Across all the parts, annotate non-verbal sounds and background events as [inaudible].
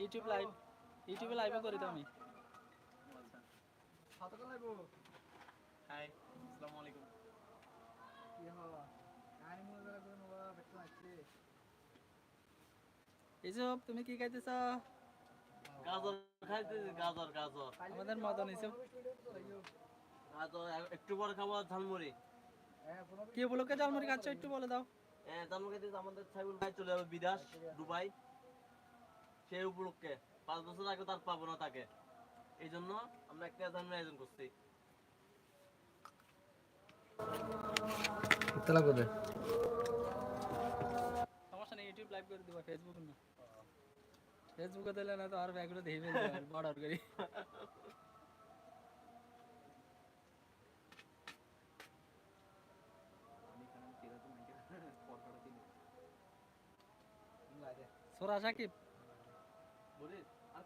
YouTube live ইউটিউবে লাইভে করি তো আমি। হাই আসসালামু আলাইকুম ইসুফ তুমি কি খাইতেছ? গাজর খাইতেছি গাজর গাজর। আমাদের মদন ইসুফ গাজর একটু পরে খাব ঝালমুড়ি। কি উপলক্ষে জালমুড়ি খাচ্ছ একটু বলে দাও। হ্যাঁ ঝালমুড়ি খাইতেছি আমাদের সাইবুল ভাই চলে যাবে বিদেশ দুবাই। সেই উপলক্ষে। পাঁচ বছর আগে তার পাবো না তাকে এই জন্য আমরা একটা ঝালমুড়ি আয়োজন করছি। সমস্যা নেই ইউটিউব লাইভ করে দিবা ফেসবুক না ফেসবুকে দিলে না তো আর ব্যাগগুলো দেখে ফেলবে বর্ডার করি। সোরা সাকিব। আর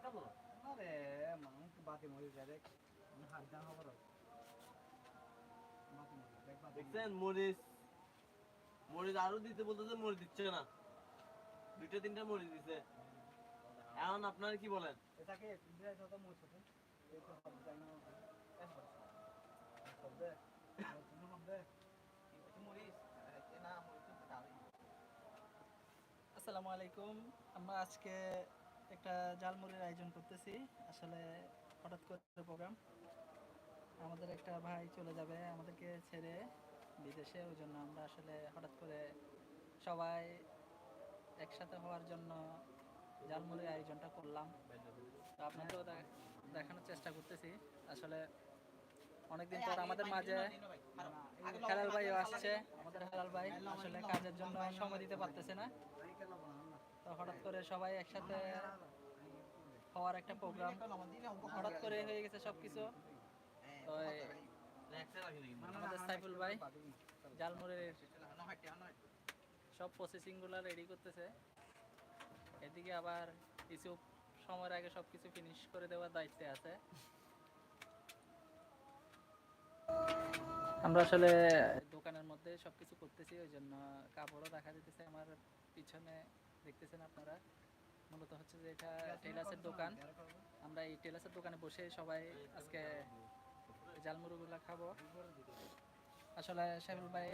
দেখছেন মরিচ? মরিচ আরও দিতে বলতেছে মরিচ দিচ্ছে না। দুইটা তিনটা মরিচ দিছে। এখন আপনারা কি বলেন? আসসালামু আলাইকুম। আমরা আজকে একটা জালমুড়ির আয়োজন করতেছি। আসলে হঠাৎ করে প্রোগ্রাম। আমাদের একটা ভাই চলে যাবে আমাদেরকে ছেড়ে বিদেশে ওই জন্য আমরা আসলে হঠাৎ করে সবাই একসাথে হওয়ার জন্য জালমুড়ির আয়োজনটা করলাম। তো আপনাদেরও দেখানোর চেষ্টা করতেছি। আসলে অনেকদিন পর আমাদের মাঝে হেলাল ভাইও আসছে। আমাদের হেলাল ভাই আসলে কাজের জন্য সময় দিতে পারতেছে না। তো হঠাৎ করে সবাই একসাথে হওয়ার একটা প্রোগ্রাম। হঠাৎ করে হয়ে গেছে সবকিছু। তো আমাদের সাইফুল ভাই, জালমুড়ের সব প্রসেসিংগুলো রেডি করতেছে। এদিকে আবার কিছু সময়ের আগে সবকিছু ফিনিশ করে দেওয়ার দায়িত্বে আছে। আমরা আসলে দোকানের মধ্যে সবকিছু করতেছি ওই জন্য কাপড়ও দেখা যেতেছে আমার পিছনে দেখতেছেন আপনারা? মূলত হচ্ছে যে এটা টেলার্সের দোকান। আমরা এই টেলার্সের দোকানে বসে সবাই আজকে জালমুড়িগুলো খাব। আসলে শাহুল ভাই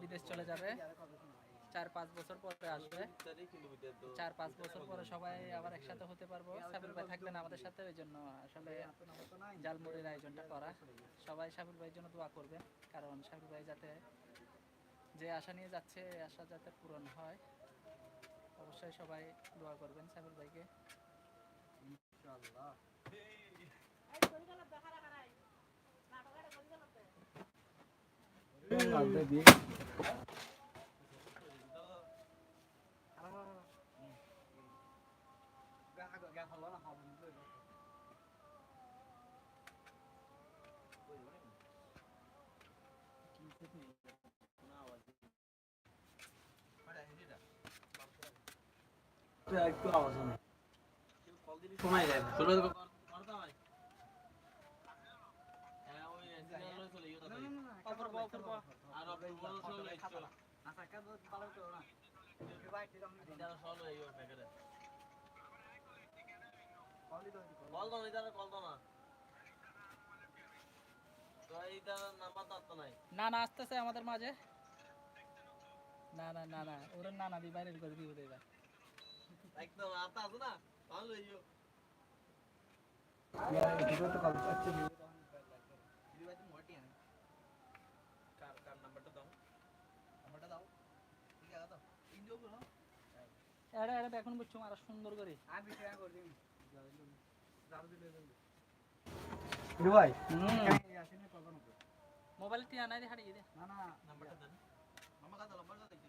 বিদেশ চলে যাবে। চার পাঁচ বছর পরে আসবে। চার পাঁচ বছর পরে সবাই আবার একসাথে হতে পারব। সাবিল ভাই থাকবেন আমাদের সাথে ওই জন্য আসলে জালমুড়ির আয়োজনটা করা। সবাই সাবিল ভাইয়ের জন্য দোয়া করবেন কারণ সাবিল ভাই যাতে যে আশা নিয়ে যাচ্ছে এই আশা যাতে পূরণ হয় অবশ্যই সবাই দোয়া করবেন সাবিল ভাইকে একটু আওয়াজ হয় সময় যায় চলে যাব হ্যাঁ ওই সিরিয়াল চলে ইয়ে তাড়াতাড়ি অপূর্ব অপূর্ব আর আপনি বড় চলে ইচ্ছো কল দাও কল দাও না তো এইটা নাম্বার তো নাই না না আসতেছে আমাদের মাঝে। না না না না ওরা না না দি বাইরে করে দিব এবার। একদম আতা আছে না? ভালো কার কার নাম্বারটা দাও? নাম্বারটা দাও। ঠিক আছে দাও করো এখন বুঝছ আর সুন্দর করে। ভাই। মোবাইল টিয়া নাই হারিয়ে দে। নাম্বারটা দেন। মামা কাদা নাম্বারটা দেখি।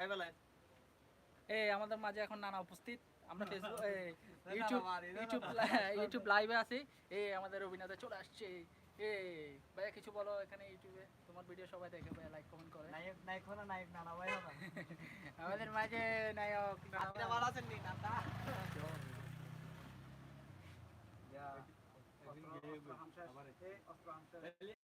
খাই বেলায় এই আমাদের মাঝে এখন নানা উপস্থিত। আমরা ফেসবুক ইউটিউব লাইভে আছি। এই আমাদের অভিনেতা চলে আসছে। এই ভাইয়া কিছু বলো এখানে ইউটিউবে তোমার ভিডিও সবাই দেখে ভাইয়া লাইক কমেন্ট করে। নায়ক নায়ক না নায়ক নানা ভাই [laughs] আমাদের মাঝে নায়ক নানা ভালো আছেন নি নাতা [laughs]